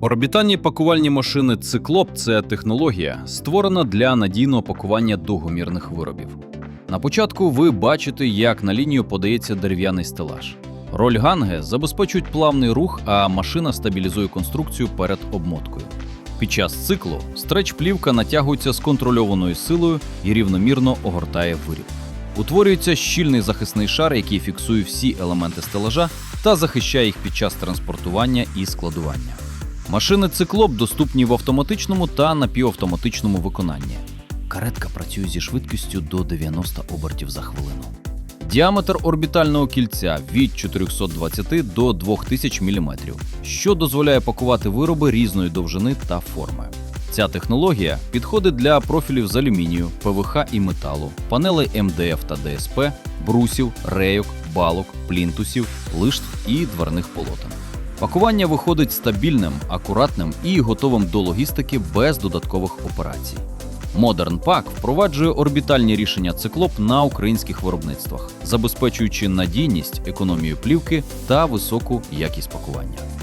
Орбітальні пакувальні машини Циклоп це технологія, створена для надійного пакування довгомірних виробів. На початку ви бачите, як на лінію подається дерев'яний стелаж. Роль ганги забезпечують плавний рух, а машина стабілізує конструкцію перед обмоткою. Під час циклу стреч-плівка натягується з контрольованою силою і рівномірно огортає виріб. Утворюється щільний захисний шар, який фіксує всі елементи стелажа та захищає їх під час транспортування і складування. Машини циклоп доступні в автоматичному та напівавтоматичному виконанні. Каретка працює зі швидкістю до 90 обертів за хвилину. Діаметр орбітального кільця від 420 до 2000 мм, що дозволяє пакувати вироби різної довжини та форми. Ця технологія підходить для профілів з алюмінію, ПВХ і металу, панелей МДФ та ДСП, брусів, рейок, балок, плінтусів, лиштв і дверних полотен. Пакування виходить стабільним, акуратним і готовим до логістики без додаткових операцій. Modern Pack впроваджує орбітальні рішення циклоп на українських виробництвах, забезпечуючи надійність, економію плівки та високу якість пакування.